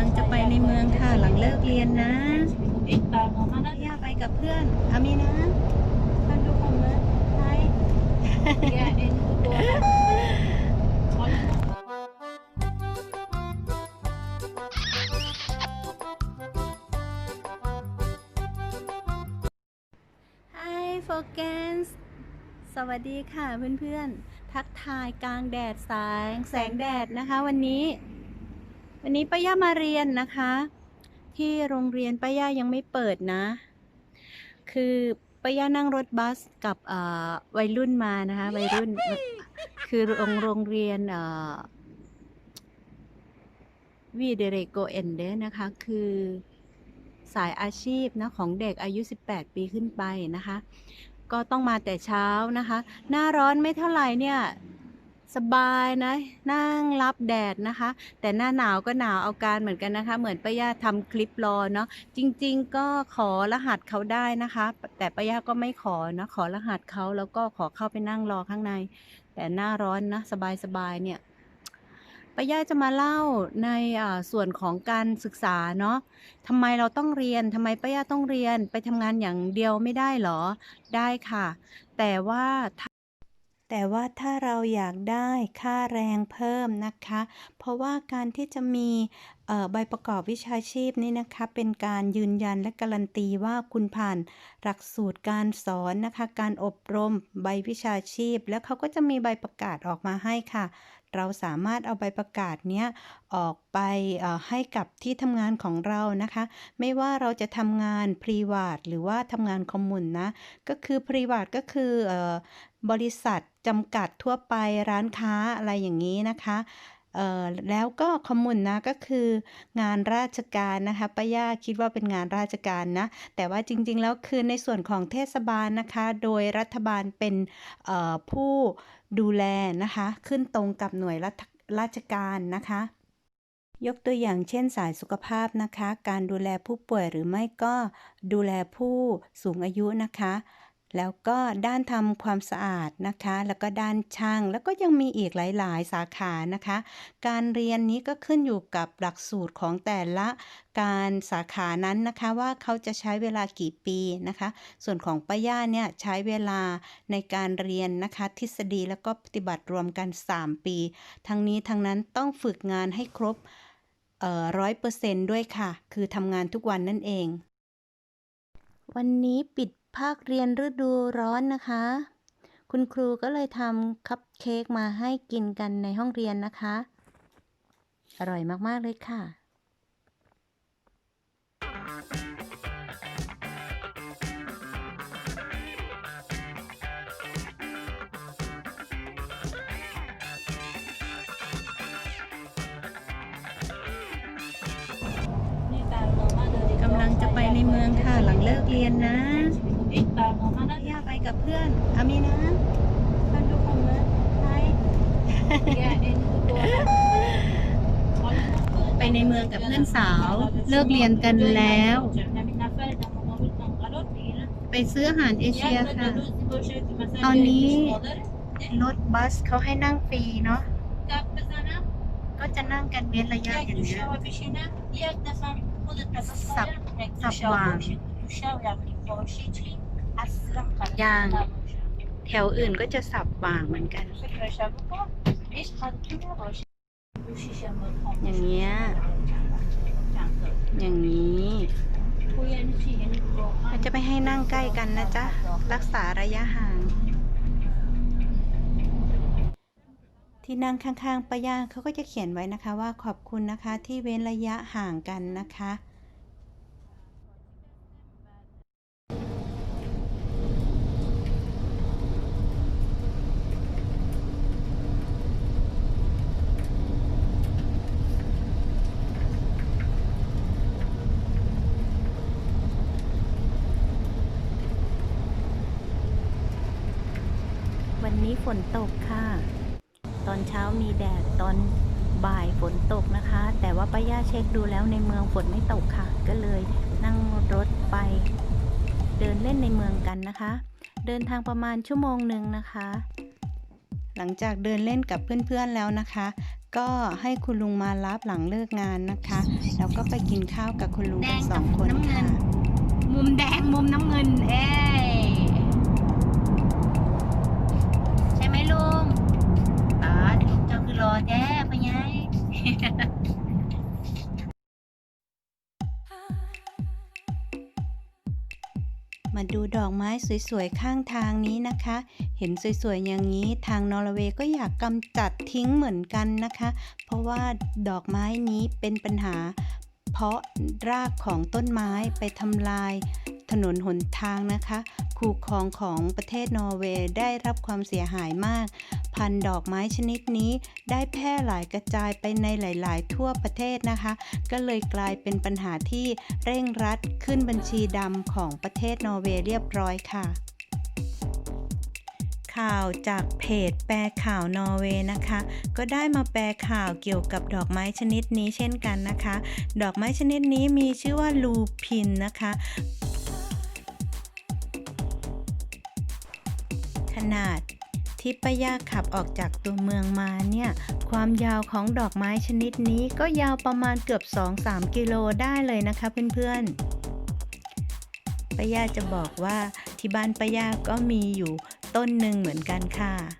ลังจะไปในเมืองค่ะหลังเลิกเรียนนะย่าไปกับเพื่อนอามีนะท่านดูคอมเมนต์ไทย ja, in de Hi f o g a n s สวัสดีค่ะเพื่อนๆ ทักทายกลางแดดแสงแสงแดดนะคะวันนี้ วันนี้ป้าย่ามาเรียนนะคะ ที่โรงเรียนป้าย่ายังไม่เปิดนะ คือป้าย่านั่งรถบัสกับวัยรุ่นมานะคะ วัยรุ่น คือโรงโรงเรียนวีเดเรโกเอนเดนะคะ คือสายอาชีพนะของเด็กอายุ 18 ปีขึ้นไปนะคะ ก็ต้องมาแต่เช้านะคะ หน้าร้อนไม่เท่าไหร่เนี่ย สบายนะนั่งรับแดดนะคะ แต่หน้าหนาวก็หนาวเอาการเหมือนกันนะคะ เหมือนป้าย่าทำคลิปรอเนาะจริง ๆ ก็ขอรหัสเขาได้นะคะ แต่ป้าย่าก็ไม่ขอนะขอรหัสเขาแล้วก็ขอเข้าไปนั่งรอข้างใน แต่หน้าร้อนนะสบายๆเนี่ยป้าย่าจะมาเล่าในส่วนของการศึกษาเนาะทำไมเราต้องเรียนทำไมป้าย่าต้องเรียนไปทำงานอย่างเดียวไม่ได้หรอได้ค่ะ แต่ว่า แต่ว่าถ้าเราอยากได้ค่าแรงเพิ่มนะคะ เพราะว่าการที่จะมี ใบประกอบวิชาชีพนี่นะคะ เป็นการยืนยันและการันตีว่าคุณผ่านหลักสูตรการสอนนะคะ การอบรมใบวิชาชีพ แล้วเขาก็จะมีใบประกาศออกมาให้ค่ะ เราสามารถเอาใบประกาศเนี้ยออกไปให้กับที่ทำงานของเรานะคะ ไม่ว่าเราจะทำงานพรีวาดหรือว่าทำงานคอมมุนนะ ก็คือพรีวาดก็คือออบริษัทจำกัดทั่วไปร้านค้าอะไรอย่างนี้นะคะ แล้วก็คอมมุนนะก็คืองานราชการนะคะป้าย่าคิดว่าเป็นงานราชการนะ แต่ว่าจริงๆ แล้วคือในส่วนของเทศบาลนะคะ โดยรัฐบาลเป็นผู้ดูแลนะคะ ขึ้นตรงกับหน่วยรัฐราชการนะคะยกตัวอย่างเช่นสายสุขภาพนะคะ การดูแลผู้ป่วยหรือไม่ก็ดูแลผู้สูงอายุนะคะ แล้วก็ด้านทำความสะอาดนะคะ แล้วก็ด้านช่าง แล้วก็ยังมีอีกหลาย ๆ สาขานะคะ การเรียนนี้ก็ขึ้นอยู่กับหลักสูตรของแต่ละการสาขานั้นนะคะว่าเขาจะใช้เวลากี่ปีนะคะ ส่วนของป้าย่าเนี่ยใช้เวลาในการเรียนนะคะ ทฤษฎีแล้วก็ปฏิบัติรวมกัน 3 ปี ทั้งนี้ทั้งนั้นต้องฝึกงานให้ครบร้อยเปอร์เซนด้วยค่ะ คือทำงานทุกวันนั่นเองวันนี้ปิด ภาคเรียนฤดูร้อนนะคะ คุณครูก็เลยทำคัพเค้กมาให้กินกันในห้องเรียนนะคะ อร่อยมาก ๆ เลยค่ะกำลังจะไปในเมืองค่ะหลังเลิกเรียนนะ Ik ben normaal ย่าไปกับเพื่อนอามีนะท่านดูคอมเมนต์ไทย ja, in de ไปในเมืองกับเพื่อนสาว เลิกเรียนกันแล้ว ไปซื้ออาหารเอเชียค่ะ ตอนนี้รถบัสเขาให้นั่งฟรีเนาะ ก็จะนั่งกันเว้นระยะอย่างเงี้ย อย่างแถวอื่นก็จะสับวางเหมือนกัน อย่างเงี้ย อย่างนี้เราจะไม่ให้นั่งใกล้กันนะจ๊ะ รักษาระยะห่าง ที่นั่งข้างๆป้าย่าเขาก็จะเขียนไว้นะคะว่าขอบคุณนะคะที่เว้นระยะห่างกันนะคะ ฝนตกค่ะ ตอนเช้ามีแดดตอนบ่ายฝนตกนะคะ แต่ว่าป้าย่าเช็คดูแล้วในเมืองฝนไม่ตกค่ะ ก็เลยนั่งรถไป เดินเล่นในเมืองกันนะคะ เดินทางประมาณชั่วโมงหนึ่งนะคะ หลังจากเดินเล่นกับเพื่อนๆแล้วนะคะ ก็ให้คุณลุงมารับหลังเลิกงานนะคะ แล้วก็ไปกินข้าวกับคุณลุงสองคนค่ะ มุมแดงมุมน้ำเงิน เอ้ มาดูดอกไม้สวยๆ ข้างทางนี้นะคะ เห็นสวยๆ อย่างนี้ทางนอร์เวย์ก็อยากกำจัดทิ้งเหมือนกันนะคะ เพราะว่าดอกไม้นี้เป็นปัญหา เพราะรากของต้นไม้ไปทำลายถนนหนทางนะคะคูคลองของประเทศนอร์เวย์ได้รับความเสียหายมาก พันธุ์ดอกไม้ชนิดนี้ได้แพร่หลายกระจายไปในหลาย ๆ ทั่วประเทศนะคะ ก็เลยกลายเป็นปัญหาที่เร่งรัดขึ้นบัญชีดำของประเทศนอร์เวย์เรียบร้อยค่ะ ข่าวจากเพจแปลข่าวนอร์เวย์นะคะ ก็ได้มาแปลข่าวเกี่ยวกับดอกไม้ชนิดนี้เช่นกันนะคะ ดอกไม้ชนิดนี้มีชื่อว่าลูพินนะคะขนาดที่ป้ายาขับออกจากตัวเมืองมาเนี่ย ความยาวของดอกไม้ชนิดนี้ก็ยาวประมาณเกือบ 2-3 กิโลได้เลยนะคะเพื่อนๆป้ายาจะบอกว่าที่บ้านป้ายาก็มีอยู่ ต้นหนึ่งเหมือนกันค่ะ